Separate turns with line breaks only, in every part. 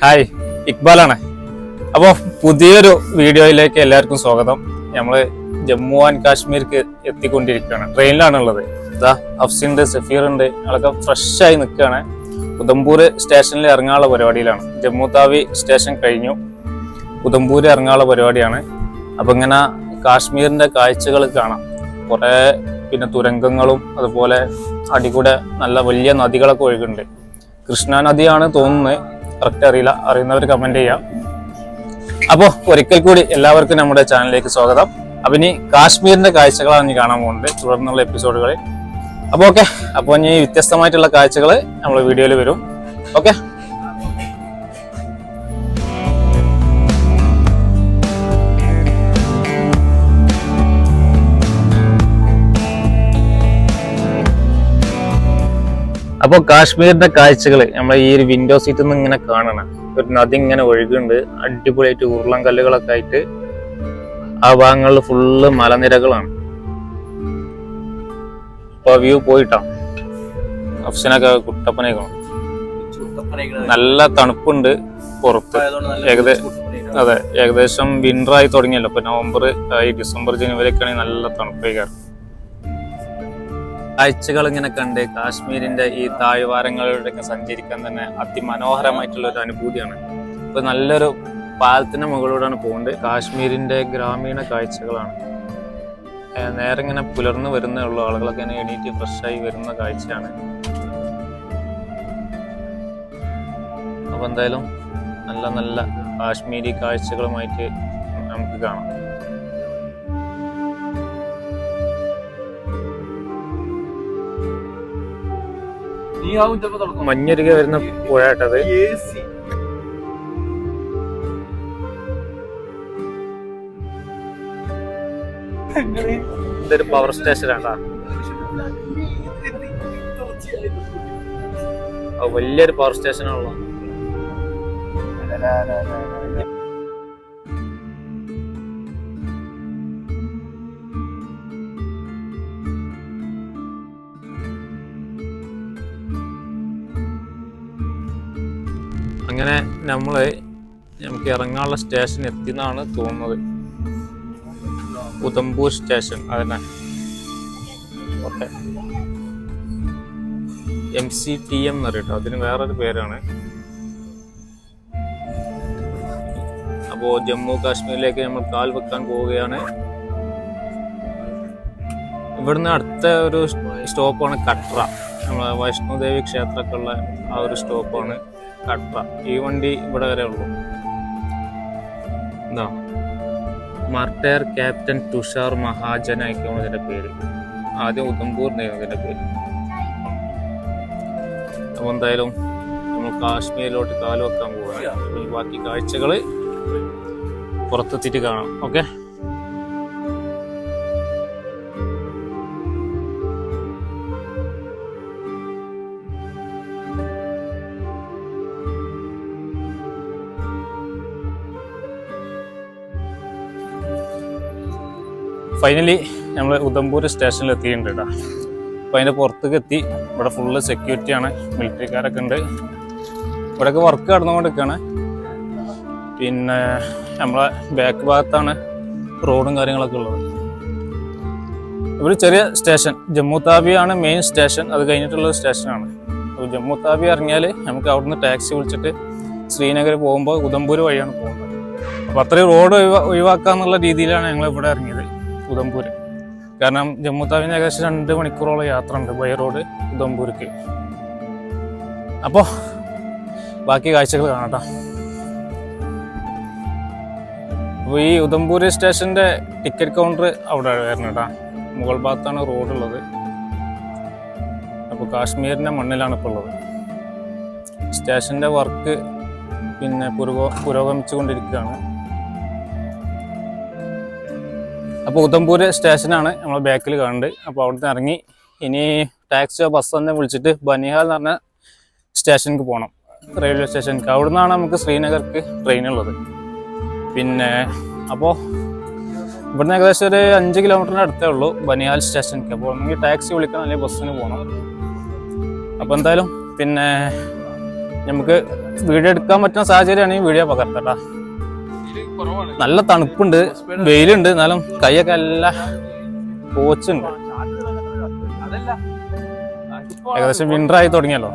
Hi ഇക്ബാലാണ്. അപ്പോൾ പുതിയൊരു വീഡിയോയിലേക്ക് എല്ലാവർക്കും സ്വാഗതം. നമ്മൾ ജമ്മു ആൻഡ് കാശ്മീർക്ക് എത്തിക്കൊണ്ടിരിക്കുകയാണ്. ട്രെയിനിലാണ് ഉള്ളത് ഇതാ അഫ്സിന്റെ സഫീർ ഉണ്ട് ഫ്രഷായി നിൽക്കുകയാണ്. ഉദംപൂർ സ്റ്റേഷനിൽ ഇറങ്ങാനുള്ള പരിപാടിയിലാണ്. ജമ്മു താവി സ്റ്റേഷൻ കഴിഞ്ഞു. ഉദംപൂർ ഇറങ്ങാനുള്ള പരിപാടിയാണ്. അപ്പം ഇങ്ങനെ കാശ്മീരിന്റെ കാഴ്ചകൾ കാണാം. കുറേ പിന്നെ തുരങ്കങ്ങളും അതുപോലെ അടികൂടെ നല്ല വലിയ നദികളൊക്കെ ഒഴുകുന്നുണ്ട്. കൃഷ്ണ നദിയാണ് തോന്നുന്നത്. കറക്റ്റ് അറിയില്ല. അറിയുന്നവർ കമന്റ് ചെയ്യാം. അപ്പോൾ ഒരിക്കൽ കൂടി എല്ലാവർക്കും നമ്മുടെ ചാനലിലേക്ക് സ്വാഗതം. അപ്പൊ ഇനി കാശ്മീരിന്റെ കാഴ്ചകളാണ് ഇനി കാണാൻ പോകുന്നത് തുടർന്നുള്ള എപ്പിസോഡുകളിൽ അപ്പോൾ ഓക്കെ അപ്പോൾ ഇനി വ്യത്യസ്തമായിട്ടുള്ള കാഴ്ചകൾ നമ്മൾ വീഡിയോയിൽ വരും. ഓക്കെ അപ്പോൾ കാശ്മീരിന്റെ കാഴ്ചകൾ നമ്മൾ ഈ ഒരു വിൻഡോ സീറ്റിൽ നിന്ന് ഇങ്ങനെ കാണണം. ഒരു നദി ഇങ്ങനെ ഒഴുകുന്നുണ്ട് അടിപൊളിയായിട്ട് ഉരുളം കല്ലുകളൊക്കെ ആയിട്ട്. ആ ഭാഗങ്ങളിൽ ഫുള്ള് മലനിരകളാണ്. അപ്പൊ വ്യൂ പോയിട്ടാ. അഫ്സനൊക്കെ കുട്ടപ്പനെ നല്ല തണുപ്പുണ്ട് പുറത്ത്. ഏകദേശം അതെ ഏകദേശം വിന്റർ ആയി തുടങ്ങിയല്ലോ. ഇപ്പൊ നവംബർ ആയി ഡിസംബർ ജനുവരി ഒക്കെ ആണെങ്കിൽ നല്ല തണുപ്പായി കയറും. കാഴ്ചകൾ ഇങ്ങനെ കണ്ട് കാശ്മീരിന്റെ ഈ താഴ്വാരങ്ങളിലൂടെയൊക്കെ സഞ്ചരിക്കാൻ തന്നെ അതിമനോഹരമായിട്ടുള്ള ഒരു അനുഭൂതിയാണ്. ഇപ്പൊ നല്ലൊരു പാലത്തിന്റെ മുകളിലൂടെയാണ് പോകുന്നത് കാശ്മീരിന്റെ ഗ്രാമീണ കാഴ്ചകളാണ്. നേരെ ഇങ്ങനെ പുലർന്നു വരുന്നേ ഉള്ളൂ. ആളുകളൊക്കെ ഇങ്ങനെ എണീറ്റ് ഫ്രഷായി വരുന്ന കാഴ്ചയാണ്. അപ്പൊ എന്തായാലും നല്ല നല്ല കാശ്മീരി കാഴ്ചകളുമായിട്ട് നമുക്ക് കാണാം. മഞ്ഞൊരുകെ വരുന്ന പുഴയാട്ടത് ഇതൊരു പവർ സ്റ്റേഷൻ സ്റ്റേഷനാണ് വലിയൊരു പവർ സ്റ്റേഷനാണല്ലോ അങ്ങനെ നമ്മൾ നമുക്ക് ഇറങ്ങാനുള്ള സ്റ്റേഷൻ എത്തിയെന്നാണ് തോന്നുന്നത്. ഉദംപൂർ സ്റ്റേഷൻ അതന്നെ. Okay. M C T M എന്ന് പറയട്ടോ അതിന് വേറൊരു പേരാണ്. അപ്പോൾ ജമ്മു കാശ്മീരിലേക്ക് നമ്മൾ കാൽ വെക്കാൻ പോവുകയാണ്. ഇവിടുന്ന് അടുത്ത ഒരു സ്റ്റോപ്പാണ് കട്ര. നമ്മളെ വൈഷ്ണോദേവി ക്ഷേത്രമൊക്കെ ഉള്ള ആ ഒരു സ്റ്റോപ്പാണ്. കട്ര ഈ വണ്ടി ഇവിടെ വരെ ഉള്ളൂ. എന്താ മർട്ടയർ ക്യാപ്റ്റൻ തുഷാർ മഹാജൻ ആയിരിക്കും അതിന്റെ പേര്. ആദ്യം ഉദംപൂർ ഇതിന്റെ പേര്. അപ്പൊ എന്തായാലും നമ്മൾ കാശ്മീരിലോട്ട് കാലുവെക്കാൻ പോവുകയാണ് ബാക്കി കാഴ്ചകൾ പുറത്തെത്തിയിട്ട് കാണാം. ഓക്കെ? ഫൈനലി നമ്മൾ ഉദംപൂർ സ്റ്റേഷനിൽ എത്തിയിട്ടുണ്ട് കേട്ടോ അപ്പോൾ അതിന്റെ പുറത്തേക്ക് എത്തി. ഇവിടെ ഫുള്ള് സെക്യൂരിറ്റിയാണ് മിലിറ്ററിക്കാരൊക്കെ ഉണ്ട്. ഇവിടെയൊക്കെ വർക്ക് നടന്നുകൊണ്ടിരിക്കുകയാണ് പിന്നെ നമ്മളെ ബാക്ക് ഭാഗത്താണ് റോഡും കാര്യങ്ങളൊക്കെ ഉള്ളത്. ഇവിടെ ചെറിയ സ്റ്റേഷൻ ജമ്മു താവിയാണ് മെയിൻ സ്റ്റേഷൻ അത് കഴിഞ്ഞിട്ടുള്ള സ്റ്റേഷനാണ് അപ്പോൾ ജമ്മു താബി ഇറങ്ങിയാൽ നമുക്ക് അവിടുന്ന് ടാക്സി വിളിച്ചിട്ട് ശ്രീനഗർ പോകുമ്പോൾ ഉദംപൂർ വഴിയാണ് പോകുന്നത്. അപ്പോൾ അത്രയും റോഡ് ഒഴിവാ ഒഴിവാക്കാന്നുള്ള രീതിയിലാണ് ഞങ്ങൾ ഇവിടെ ഇറങ്ങിയത്. ഉദംപൂർ കാരണം ജമ്മു താവിന് ഏകദേശം രണ്ട് മണിക്കൂറോളം യാത്ര ഉണ്ട് ബൈ റോഡ് ഉദംപൂർക്ക് അപ്പോൾ ബാക്കി കാഴ്ചകൾ കാണാട്ടോ അപ്പോൾ ഈ ഉദംപൂർ സ്റ്റേഷന്റെ ടിക്കറ്റ് കൗണ്ടർ അവിടെ വരണം കേട്ടോ മുകൾ ഭാഗത്താണ് റോഡ് ഉള്ളത് അപ്പോൾ കാശ്മീരിന്റെ മണ്ണിലാണ് ഇപ്പോൾ ഉള്ളത്. സ്റ്റേഷന്റെ വർക്ക് പിന്നെ പുരോഗമിച്ചുകൊണ്ടിരിക്കുകയാണ്. പുരോഗമിച്ചു കൊണ്ടിരിക്കുകയാണ് അപ്പോൾ ഉദംപൂർ സ്റ്റേഷനാണ് നമ്മൾ ബാക്കിൽ കാണുന്നത് അപ്പോൾ അവിടുന്ന് ഇറങ്ങി ഇനി ടാക്സിയോ ബസ് തന്നെ വിളിച്ചിട്ട് ബനിഹാൽ എന്ന് പറഞ്ഞ സ്റ്റേഷനിലേക്ക് പോകണം റെയിൽവേ സ്റ്റേഷനിലേക്ക് അവിടെ നിന്നാണ് നമുക്ക് ശ്രീനഗർക്ക് ട്രെയിൻ ഉള്ളത്. പിന്നെ അപ്പോൾ ഇവിടുന്ന് ഏകദേശം ഒരു അഞ്ച് കിലോമീറ്ററിന് അടുത്തേ ഉള്ളൂ ബനിഹാൽ സ്റ്റേഷനിലേക്ക് അപ്പോൾ ഒന്നെങ്കിൽ ടാക്സി വിളിക്കണം അല്ലെങ്കിൽ ബസ്സിന് പോകണം അപ്പോൾ എന്തായാലും പിന്നെ നമുക്ക് വീഡിയോ എടുക്കാൻ പറ്റുന്ന സാഹചര്യമാണെങ്കിൽ വീഡിയോ പകർത്തട്ടാ. നല്ല തണുപ്പുണ്ട് വെയിലുണ്ട് എന്നാലും കൈയൊക്കെ എല്ലാ കോച്ചുണ്ട് ഏകദേശം വിന്റർ ആയി തുടങ്ങിയല്ലോ.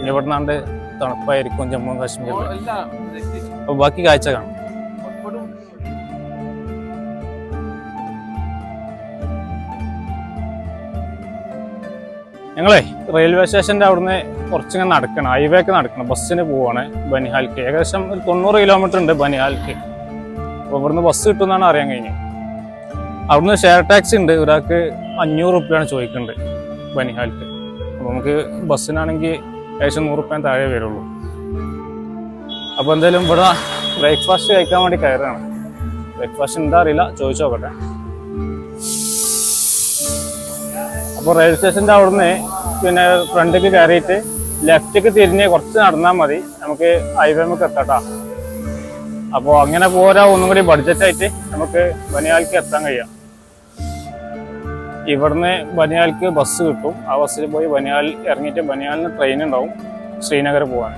ഇനി ഇവിടുന്നാണ്ട് തണുപ്പായിരിക്കും ജമ്മു
കാശ്മീർ
അപ്പൊ ബാക്കി കാഴ്ച കാണും. ഞങ്ങളെ റെയിൽവേ സ്റ്റേഷന്റെ അവിടുന്ന് കുറച്ചിങ്ങനെ നടക്കണം. ഹൈവേക്ക് നടക്കണം. ബസ്സിന് പോവാണ് ബനിഹാൽക്ക്. ഏകദേശം ഒരു തൊണ്ണൂറ് കിലോമീറ്റർ ഉണ്ട് ബനിഹാൽക്ക്. അപ്പോൾ ഇവിടുന്ന് ബസ് കിട്ടുമെന്നാണ് അറിയാൻ കഴിഞ്ഞത്. അവിടുന്ന് ഷെയർ ടാക്സി ഉണ്ട്. ഒരാൾക്ക് അഞ്ഞൂറ് റുപ്യാണ് ചോദിക്കുന്നത് ബനിഹാലിക്ക്. അപ്പോൾ നമുക്ക് ബസ്സിനാണെങ്കിൽ ഏകദേശം നൂറ് റുപ്യ താഴെ വരുള്ളൂ. അപ്പോൾ എന്തായാലും ഇവിടെ ബ്രേക്ക്ഫാസ്റ്റ് കഴിക്കാൻ വേണ്ടി കയറുകയാണ്. ബ്രേക്ക്ഫാസ്റ്റ് എന്താ അറിയില്ല. ചോദിച്ചു നോക്കട്ടെ. അപ്പോൾ റെയിൽവേ സ്റ്റേഷന്റെ അവിടുന്ന് പിന്നെ ഫ്രണ്ടിലേക്ക് കയറിയിട്ട് ലെഫ്റ്റേക്ക് തിരിഞ്ഞ് കുറച്ച് നടന്നാൽ മതി. നമുക്ക് ഹൈവേമൊക്കെ എത്തട്ടാ അപ്പോൾ അങ്ങനെ പോരാ ഒന്നും കൂടി ബഡ്ജറ്റായിട്ട് നമുക്ക് ബനിയാൽക്ക് എത്താൻ കഴിയാം. ഇവിടുന്ന് ബനിയാൽക്ക് ബസ് കിട്ടും. ആ ബസ്സിൽ പോയി ബനിയാൽ ഇറങ്ങിയിട്ട് ബനിയാലിന് ട്രെയിൻ ഉണ്ടാവും ശ്രീനഗർ പോകാൻ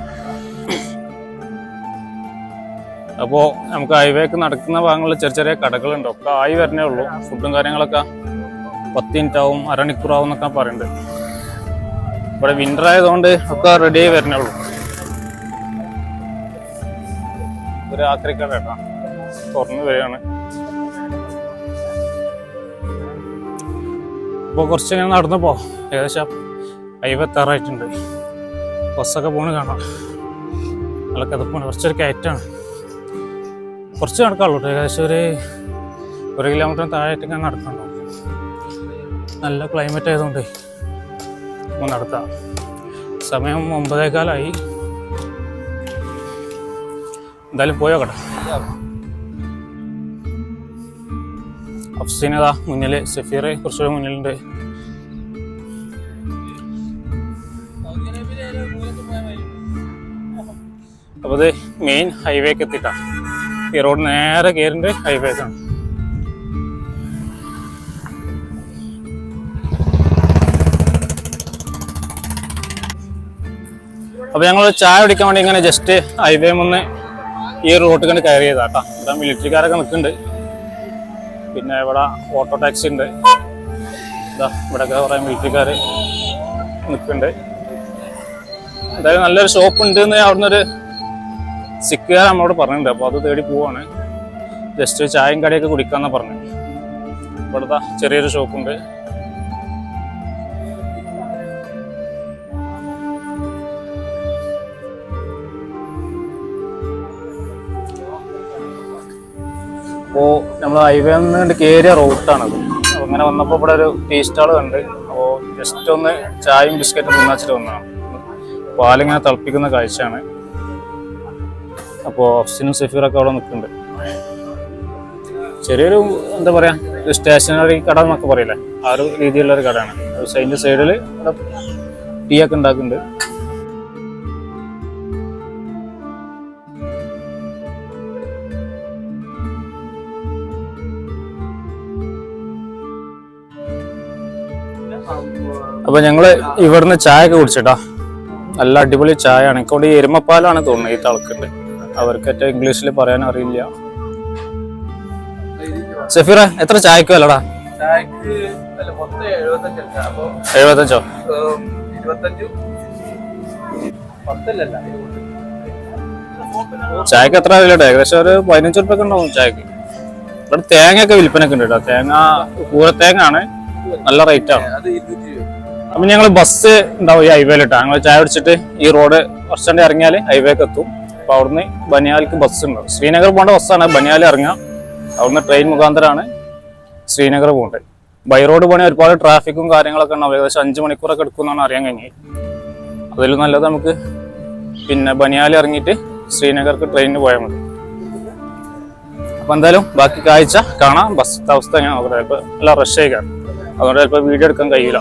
അപ്പോൾ നമുക്ക് ഹൈവേക്ക് നടക്കുന്ന ഭാഗങ്ങളിൽ ചെറിയ ചെറിയ കടകളുണ്ട്. ഒക്കെ ആയി വരണേ ഉള്ളൂ. ഫുഡും കാര്യങ്ങളൊക്കെ പത്ത് മിനിറ്റ് ആവും അരമണിക്കൂർ ആവും എന്നൊക്കെ പറയുന്നുണ്ട് ഇവിടെ വിന്റർ ആയതുകൊണ്ട് ഒക്കെ റെഡി ആയി വരണേ ഉള്ളൂ. ഒരു ആക്രിക്കട കേട്ടോ. തുറന്നു വരികയാണ്. ഇപ്പോൾ കുറച്ച് ഇങ്ങനെ നടന്നപ്പോ ഏകദേശം അയ്യപ്പത്താറായിട്ടുണ്ട്. ബസ്സൊക്കെ പോണ് കാണാം. നല്ല കിതപ്പാണ്. കുറച്ചൊരു കയറ്റാണ് കുറച്ച് നടക്കാറുള്ളൂ ഏകദേശം ഒരു ഒരു കിലോമീറ്റർ താഴെയായിട്ട് ഇങ്ങനെ നടക്കണ്ടോ നല്ല ക്ലൈമറ്റ് ആയതുകൊണ്ട് നടത്താം സമയം ഒമ്പതേകാലായി. എന്തായാലും പോയോക്കട്ടെ അഫ്സീനതാ മുന്നിൽ സഫീർ കുറച്ചുകൂടെ മുന്നിലുണ്ട്. അപ്പോൾ ഇത് മെയിൻ ഹൈവേക്ക് എത്തിയിട്ടാ. ഈ റോഡ് നേരെ കയറിന്റെ ഹൈവേക്കാണ് അപ്പൊ ഞങ്ങൾ ചായ കുടിക്കാൻ വേണ്ടി ഇങ്ങനെ ജസ്റ്റ് ഹൈവേ ഒന്ന് ഈ റോട്ട് കണ്ട് കയറി ചെയ്താട്ടാ ഇവിടെ മിലിറ്ററിക്കാരൊക്കെ നിൽക്കുന്നുണ്ട്. പിന്നെ ഇവിടെ ഓട്ടോ ടാക്സി ഉണ്ട്. ഇതാ ഇവിടെയൊക്കെ കുറെ മിലിറ്ററിക്കാർ നിൽക്കുന്നുണ്ട്. എന്തായാലും നല്ലൊരു ഷോപ്പ് ഉണ്ട് എന്ന് അവിടുന്ന് ഒരു സിക്കുകാർ നമ്മളോട് പറഞ്ഞിട്ടുണ്ട്. അപ്പോൾ അത് തേടി പോവാണ്. ജസ്റ്റ് ചായയും കടയൊക്കെ കുടിക്കാമെന്നാണ് പറഞ്ഞത് ഇവിടുത്തെ ചെറിയൊരു ഷോപ്പുണ്ട് അപ്പോൾ നമ്മൾ ഹൈവേ നിന്ന് കയറിയ റൂട്ടാണത് അപ്പോൾ അങ്ങനെ വന്നപ്പോൾ ഇവിടെ ഒരു ടീ സ്റ്റാൾ കണ്ട്. അപ്പോൾ ജസ്റ്റ് ഒന്ന് ചായയും ബിസ്ക്കറ്റും തിന്നാച്ചിട്ട് വന്നതാണ്. പാലിങ്ങനെ തിളപ്പിക്കുന്ന കാഴ്ചയാണ്. അപ്പോൾ അഫ്സിനും സഫീറൊക്കെ അവിടെ നിൽക്കുന്നുണ്ട്. ചെറിയൊരു എന്താ പറയുക സ്റ്റേഷനറി കട എന്നൊക്കെ പറയില്ലേ? ആ ഒരു രീതിയിലുള്ള ഒരു കടയാണ് അതിന്റെ സൈഡിൽ ടീ ഒക്കെ ഉണ്ടാക്കുന്നുണ്ട്. അപ്പൊ ഞങ്ങൾ ഇവിടുന്ന് ചായ ഒക്കെ കുടിച്ചിട്ടാ. നല്ല അടിപൊളി ചായ ആണ് ഇക്കൊണ്ട് ഈ എരുമപ്പാലാണ് തോന്നുന്നത് ഈ തളക്കുണ്ട് അവർക്ക് ഏറ്റവും ഇംഗ്ലീഷിൽ പറയാൻ അറിയില്ല. സഫീറ എത്ര ചായക്കോ അല്ലടാ എഴുപത്തഞ്ചോ ചായക്ക് എത്ര വിലട്ടോ ഏകദേശം ഒരു പതിനഞ്ച് റുപ്യൊക്കെ ഉണ്ടാവും ചായക്ക്. ഇവിടെ തേങ്ങയൊക്കെ വിൽപ്പനൊക്കെ ഉണ്ട് കേട്ടോ. തേങ്ങ പൂരത്തേങ്ങ ആണ് നല്ല റേറ്റ് ആണ്. അപ്പൊ ഞങ്ങൾ ബസ് ഉണ്ടാവും ഈ ഹൈവേയിലിട്ടാ ഞങ്ങൾ ചായ പിടിച്ചിട്ട് ഈ റോഡ് കുറച്ചുകൊണ്ട് ഇറങ്ങിയാൽ ഹൈവേക്ക് എത്തും. അപ്പൊ അവിടുന്ന് ബനിയാലിക്ക് ബസ് ഉണ്ട് ശ്രീനഗർ പോകേണ്ട ബസ്സാണ് ബനിയാൽ ഇറങ്ങാം. അവിടുന്ന് ട്രെയിൻ മുഖാന്തരമാണ് ശ്രീനഗർ പോകേണ്ടത്. ബൈ റോഡ് പോകണേ ഒരുപാട് ട്രാഫിക്കും കാര്യങ്ങളൊക്കെ ഉണ്ടാവും ഏകദേശം അഞ്ച് മണിക്കൂറൊക്കെ എടുക്കുമെന്നാണ് അറിയാൻ കഴിഞ്ഞത്. അതിൽ നല്ലത് നമുക്ക് പിന്നെ ബനിയാൽ ഇറങ്ങിയിട്ട് ശ്രീനഗർക്ക് ട്രെയിനിന് പോയാൽ മതി. അപ്പൊ എന്തായാലും ബാക്കി കാഴ്ച കാണാം. ബസ്സിന്റെ അവസ്ഥ ഞാൻ നോക്കട്ടെ ഇപ്പൊ എല്ലാം റഷ് ആയിക്കാണ് അതുകൊണ്ട് ചിലപ്പോൾ വീഡിയോ എടുക്കാൻ കഴിയില്ല.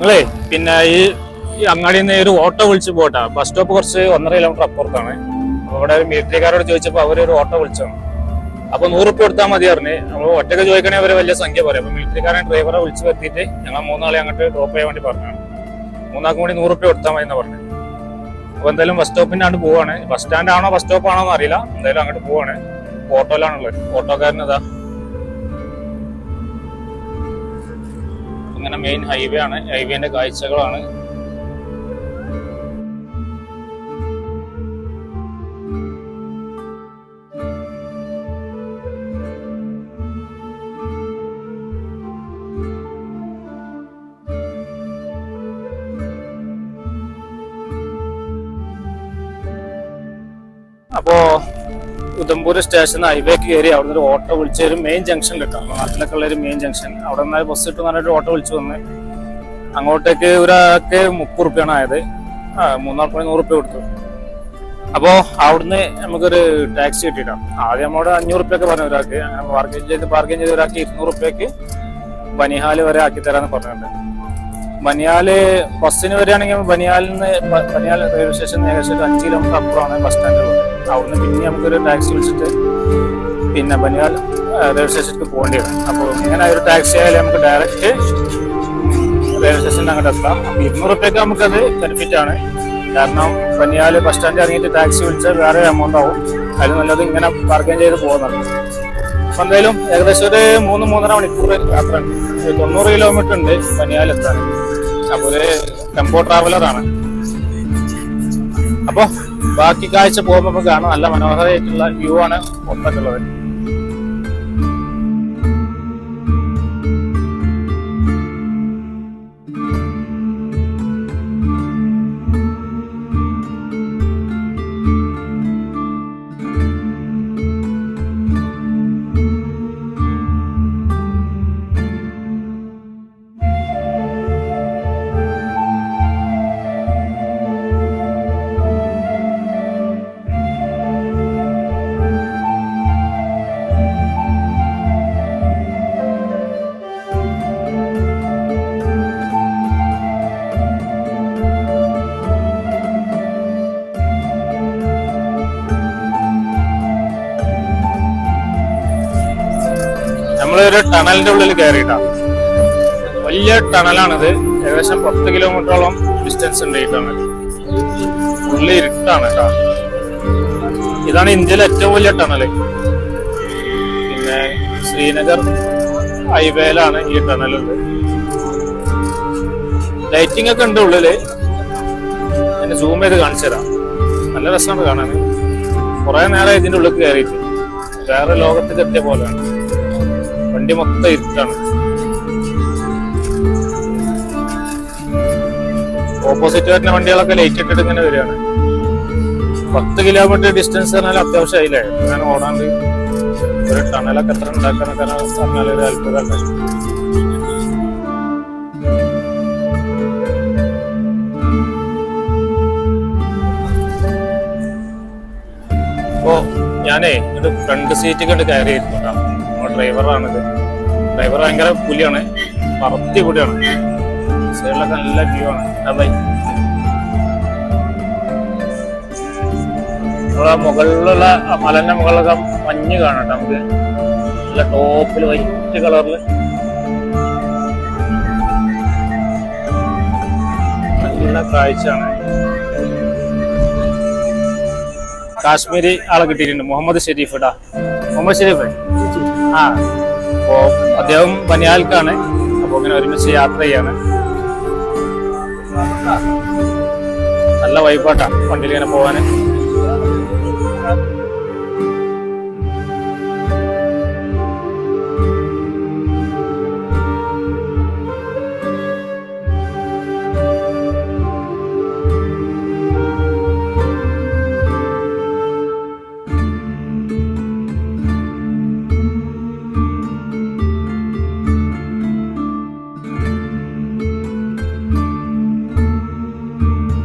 നിങ്ങളേ പിന്നെ ഈ അങ്ങാടിയിൽ നിന്ന് ഒരു ഓട്ടോ വിളിച്ച് പോട്ടാ. ബസ് സ്റ്റോപ്പ് കുറച്ച് ഒന്നര കിലോമീറ്റർ അപ്പുറത്താണ്. അവിടെ മിലിറ്ററിക്കാരോട് ചോദിച്ചപ്പോൾ അവരൊരു ഓട്ടോ വിളിച്ചാണ് അപ്പൊ നൂറ് ഉപ്പ് കൊടുത്താൽ മതി പറഞ്ഞ്. നമ്മൾ ഒറ്റയ്ക്ക് ചോദിക്കണേ അവരെ വലിയ സംഖ്യ പറയും. അപ്പൊ മിലിറ്ററിക്കാരൻ ഡ്രൈവറെ വിളിച്ച് വരുത്തിയിട്ട് ഞങ്ങൾ മൂന്നാളെ അങ്ങോട്ട് ഡ്രോപ്പ് ചെയ്യാൻ വേണ്ടി പറഞ്ഞാണ് മൂന്നാൾക്കും കൂടി നൂറ് ഉപ്പ് കൊടുത്താൽ മതി എന്ന് പറഞ്ഞു. അപ്പൊ എന്തായാലും ബസ് സ്റ്റോപ്പിന്റെ അങ്ങോട്ട് പോവാണ്. ബസ് സ്റ്റാൻഡ് ആണോ ബസ് സ്റ്റോപ്പ് ആണോ എന്ന് അറിയില്ല. എന്തായാലും അങ്ങോട്ട് പോവാണ്. ഓട്ടോയിലാണുള്ളത് ഓട്ടോക്കാരൻ ഇതാ. ഇങ്ങനെ മെയിൻ ഹൈവേ ആണ്. ഹൈവേന്റെ കാഴ്ചകളാണ്. ഉദംപൂർ സ്റ്റേഷൻ ഹൈവേക്ക് കയറി അവിടെ ഒരു ഓട്ടോ വിളിച്ച് ഒരു മെയിൻ കിട്ടാം നാട്ടിലൊക്കെ ഉള്ള ഒരു മെയിൻ ജംഗ്ഷൻ അവിടെ നിന്ന് ബസ് ഇട്ട് പറഞ്ഞിട്ട് ഓട്ടോ വിളിച്ചു വന്ന് അങ്ങോട്ടേക്ക് ഒരാൾക്ക് മുപ്പത് റുപ്യാണ് ആയത്. ആ മൂന്നാൾക്ക് നൂറ് റുപ്യ കൊടുത്തു. അപ്പോൾ അവിടുന്ന് നമുക്കൊരു ടാക്സി കിട്ടിയിട്ടാണ് ആദ്യം നമ്മുടെ അഞ്ഞൂറ് റുപ്യൊക്കെ പറഞ്ഞു ഒരാൾക്ക്. അങ്ങനെ ബാർഗൈൻ ചെയ്ത് ബാർഗൈൻ ചെയ്ത് ഒരാൾക്ക് ഇരുന്നൂറ് റുപ്യക്ക് ബനിഹാൽ വരെ ആക്കി തരാമെന്ന് പറഞ്ഞിട്ടുണ്ട്. ബനിയാൽ ബസ്സിന് വരികയാണെങ്കിൽ ബനിയാലിൽ നിന്ന് ബനിയാൽ റെയിൽവേ സ്റ്റേഷൻ ഏകദേശം ഒരു അഞ്ച് കിലോമീറ്റർ അപ്പുറമാണ് ബസ് സ്റ്റാൻഡ് ഉള്ളത്. അവിടുന്ന് പിന്നെ നമുക്കൊരു ടാക്സി വിളിച്ചിട്ട് പിന്നെ ബനിയാൽ റെയിൽവേ സ്റ്റേഷനിലേക്ക് പോകേണ്ടി വരും. അപ്പോൾ ഇങ്ങനെ ഒരു ടാക്സി ആയാലും നമുക്ക് ഡയറക്റ്റ് റെയിൽവേ സ്റ്റേഷനിൽ അങ്ങോട്ട് എത്താം. അപ്പോൾ ഇരുന്നൂറ് റുപ്യക്ക് നമുക്കത് ബെനിഫിറ്റ് ആണ്. കാരണം ബനിയാൽ ബസ് സ്റ്റാൻഡിൽ ഇറങ്ങിയിട്ട് ടാക്സി വിളിച്ചാൽ വേറെ എമൗണ്ട് ആവും. അതിൽ നല്ലത് ഇങ്ങനെ ബാർഗൈൻ ചെയ്ത് പോകുന്നത് എന്തായാലും ഏകദേശം ഒരു മൂന്ന് മൂന്നര മണിക്കൂർ യാത്ര. തൊണ്ണൂറ് കിലോമീറ്റർ ഉണ്ട് ബനിയാലെത്താൻ അപ്പൊ ഒരു ടെമ്പോ ട്രാവലർ ആണ്. അപ്പൊ ബാക്കി കാഴ്ച പോകുമ്പോൾ കാണാം. നല്ല മനോഹരമായിട്ടുള്ള വ്യൂ ആണ് ഒന്നൊക്കെ നമ്മളൊരു ടണലിന്റെ ഉള്ളിൽ കയറിയിട്ടാ. വലിയ ടണലാണിത്. ഏകദേശം പത്ത് കിലോമീറ്ററോളം ഡിസ്റ്റൻസ് ഉണ്ട് ഈ ടണൽ. ഉള്ളിൽ ഇരുട്ടാണ് കേട്ടോ ഇതാണ് ഇന്ത്യയിലെ ഏറ്റവും വലിയ ടണൽ. പിന്നെ ശ്രീനഗർ ഹൈവേയിലാണ് ഈ ടണലുള്ളത് ലൈറ്റിംഗ് ഒക്കെ ഉണ്ട് ഉള്ളിൽ. എന്നെ സൂം ചെയ്ത് കാണിച്ചു തരാം. നല്ല രസമാണ് കാണാൻ. കുറെ നേരം ഇതിന്റെ ഉള്ളിൽ കയറിയിട്ട്. വേറെ ലോകത്തേക്ക് എത്തിയ പോലെയാണ്. വണ്ടി മൊത്തം ഇരുട്ടാണ്. ഓപ്പോസിറ്റ് വരുന്ന വണ്ടികളൊക്കെ ലൈറ്റ് ഇട്ടിട്ട് ഇങ്ങനെ വരികയാണ്. പത്ത് കിലോമീറ്റർ ഡിസ്റ്റൻസ് പറഞ്ഞാൽ അത്യാവശ്യമായില്ലേ? ഞാൻ ഓടാണ്ട്? ഒരു ടണലൊക്കെ എത്ര ഉണ്ടാക്കാനൊക്കെ പറഞ്ഞാൽ ഒരു അത്ഭുതമല്ലേ? അപ്പോ ഞാനേ ഇത് ഫ്രണ്ട് സീറ്റ് കണ്ട് കയറിയിരുന്നു കേട്ടോ. ഡ്രൈവറാണിത് ഡ്രൈവർ ഭയങ്കര പുലിയാണ്. പറത്തി കൂടിയാണ് സൈഡിലൊക്കെ നല്ല വ്യൂ ആണ്. അതെ മുകളിലുള്ള മലന്റെ മുകളിലൊക്കെ മഞ്ഞ് കാണാം നമുക്ക്. നല്ല ടോപ്പിൽ വൈറ്റ് കളറിൽ നല്ല കാഴ്ചയാണ്. കാശ്മീരി ആളെ കിട്ടിയിട്ടുണ്ട്. മുഹമ്മദ് ഷെരീഫ് ഇടാ മുഹമ്മദ് ഷെരീഫ്. ആ. അപ്പോ അദ്ദേഹം പനിയാൽക്കാണ്. അപ്പൊ ഇങ്ങനെ ഒരുമിച്ച് യാത്ര ചെയ്യാണ്. നല്ല വൈബാട്ടാണ് വണ്ടിയിൽ ഇങ്ങനെ പോവാന്.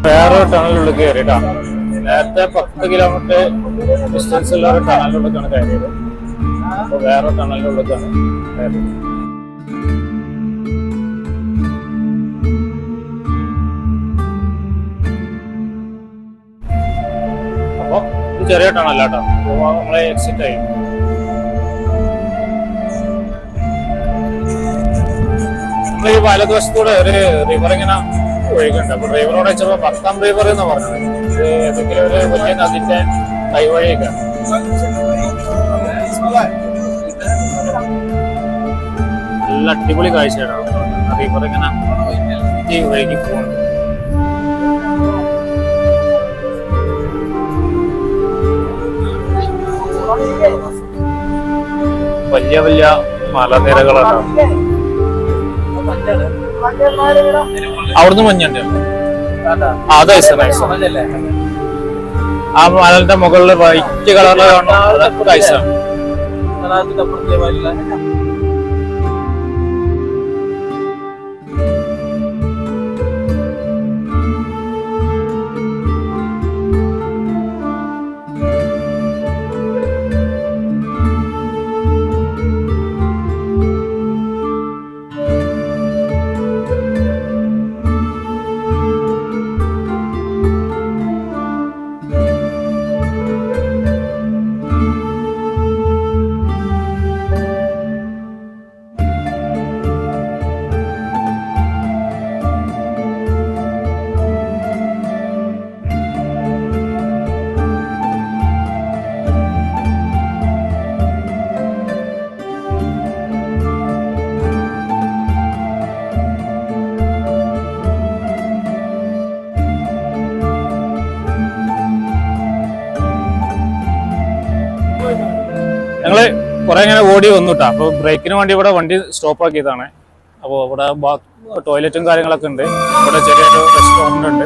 വേറെ ടണലുള്ളിൽ കയറിയിട്ടാണ് നേരത്തെ പത്ത് കിലോമീറ്റർ ഡിസ്റ്റൻസ് ഉള്ള ഒരു ടണലിനുള്ളിലേക്കാണ് കയറിയത്. അപ്പൊ വേറെ ടണലിനുള്ളിലേക്കാണ് കയറിയത്. അപ്പോൾ ഇത് ചെറിയ ടണലാട്ടോ. നമ്മളെ എക്സിറ്റ് ആയി. നമ്മൾ ഈ വലതുവശത്തൂടെ ഒരു റിവർ ഇങ്ങനെ ഒഴുകുന്നുണ്ട് അപ്പൊ ഡ്രൈവറോട് വെച്ചപ്പോ പത്താം ഡ്രൈവർ എന്ന് പറഞ്ഞത്. ഏതെങ്കിലും ഒരു വലിയ നദിന്റെ കൈവഴിയൊക്കെ. നല്ല അടിപൊളി കാഴ്ചയാണ്. ഡ്രൈവർ ഇങ്ങനെ ഈ ഒഴുകി പോകുന്നത് വലിയ വലിയ മലനിരകളാണ്. അവിടുന്ന് മഞ്ഞുണ്ട്. അതെ. ആ മലന്റെ മുകളിൽ വൈറ്റ് കളറിൽ ഐസ ഞങ്ങൾ കേട്ടോ വന്നുട്ടാ. അപ്പൊ ബ്രേക്കിന് വേണ്ടി ഇവിടെ വണ്ടി സ്റ്റോപ്പ് ആക്കിയതാണ്. അപ്പോൾ ഇവിടെ ടോയ്ലറ്റും കാര്യങ്ങളൊക്കെ ഉണ്ട്. ഇവിടെ ചെറിയൊരു റെസ്റ്റോറന്റ് ഉണ്ട്.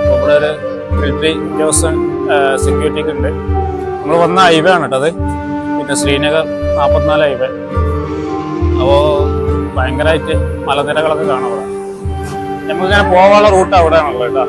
അപ്പോൾ ഇവിടെ ഒരു മിലിറ്ററി ഉദ്യോഗസ്ഥൻ സെക്യൂരിറ്റി ഒക്കെ ഉണ്ട്. നമ്മൾ വന്ന ഹൈവേ ആണ് കേട്ടത് പിന്നെ ശ്രീനഗർ നാൽപ്പത്തിനാല് ഹൈവേ അപ്പോൾ ഭയങ്കരമായിട്ട് മലനിരകളൊക്കെ കാണാം അവിടെ. നമുക്കിങ്ങനെ പോകാനുള്ള റൂട്ട് അവിടെയാണല്ലോ കേട്ടോ.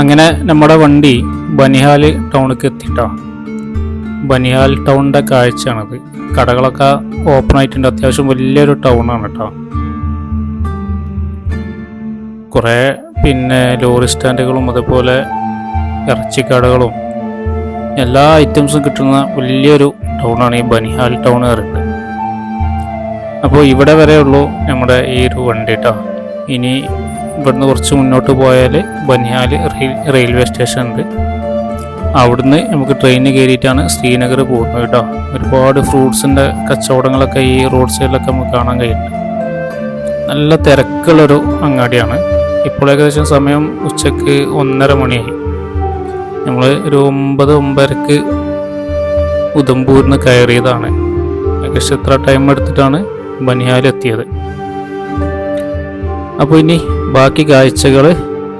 അങ്ങനെ നമ്മുടെ വണ്ടി ബനിഹാൽ ടൗണിലേക്ക് എത്തിട്ടോ. ബനിഹാൽ ടൗണിന്റെ കാഴ്ചയാണത്. കടകളൊക്കെ ഓപ്പൺ ആയിട്ടുണ്ട്. അത്യാവശ്യം വലിയൊരു ടൗണാണ് കേട്ടോ കുറേ പിന്നെ ലോറി സ്റ്റാൻഡുകളും അതുപോലെ ഇറച്ചിക്കടകളും എല്ലാ ഐറ്റംസും കിട്ടുന്ന വലിയൊരു ടൗണാണ് ഈ ബനിഹാൽ ടൗൺ പറയുന്നത്. അപ്പോൾ ഇവിടെ വരെയുള്ളൂ നമ്മുടെ ഈ ഒരു വണ്ടി കേട്ടോ ഇനി ഇവിടുന്ന് കുറച്ച് മുന്നോട്ട് പോയാൽ ബനിഹാൽ റെയിൽവേ സ്റ്റേഷൻ ഉണ്ട് അവിടുന്ന് നമുക്ക് ട്രെയിൻ കയറിയിട്ടാണ് ശ്രീനഗർ പോകുന്നത് കേട്ടോ. ഒരുപാട് ഫ്രൂട്ട്സിന്റെ കച്ചവടങ്ങളൊക്കെ ഈ റോഡ് സൈഡിലൊക്കെ നമുക്ക് കാണാൻ കഴിയുന്നുണ്ട്. നല്ല തിരക്കുള്ളൊരു അങ്ങാടിയാണ്. ഇപ്പോൾ ഏകദേശം സമയം ഉച്ചയ്ക്ക് ഒന്നര മണിയായി. നമ്മൾ ഒരു ഒമ്പത് ഒമ്പതരക്ക് ഉദംപൂരിന് കയറിയതാണ്. ഏകദേശം എത്ര ടൈം എടുത്തിട്ടാണ് ബനിഹാൽ എത്തിയത്? അപ്പോൾ ഇനി ബാക്കി കാഴ്ചകൾ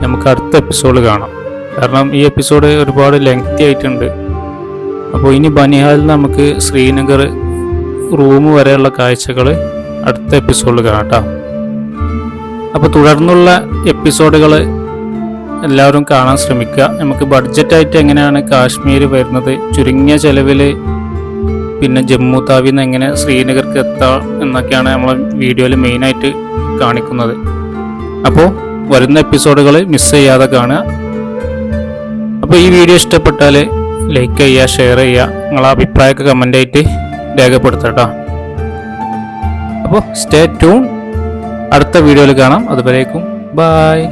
നമുക്ക് അടുത്ത എപ്പിസോഡ് കാണാം. കാരണം ഈ എപ്പിസോഡ് ഒരുപാട് ലെങ്തി ആയിട്ടുണ്ട്. അപ്പോൾ ഇനി ബനിഹാലിൽ നമുക്ക് ശ്രീനഗർ റൂം വരെയുള്ള കാഴ്ചകൾ അടുത്ത എപ്പിസോഡിൽ കാണാം അപ്പോൾ തുടർന്നുള്ള എപ്പിസോഡുകൾ എല്ലാവരും കാണാൻ ശ്രമിക്കുക. നമുക്ക് ബഡ്ജറ്റായിട്ട് എങ്ങനെയാണ് കാശ്മീർ വരുന്നത്? ചുരുങ്ങിയ ചെലവിൽ പിന്നെ ജമ്മു താവിന്ന് എങ്ങനെ ശ്രീനഗർക്ക് എത്താം എന്നൊക്കെയാണ് നമ്മൾ വീഡിയോയിൽ മെയിനായിട്ട് കാണിക്കുന്നത്. അപ്പോൾ വരുന്ന എപ്പിസോഡുകൾ മിസ് ചെയ്യാതെ കാണുക. അപ്പോൾ ഈ വീഡിയോ ഇഷ്ടപ്പെട്ടാൽ ലൈക്ക് ചെയ്യുക ഷെയർ ചെയ്യുക നിങ്ങളെ അഭിപ്രായമൊക്കെ കമന്റ് ആയിട്ട് രേഖപ്പെടുത്തട്ടോ. അപ്പോൾ സ്റ്റേ ട്യൂൺ അടുത്ത വീഡിയോയിൽ കാണാം. അതുവരേക്കും ബായ്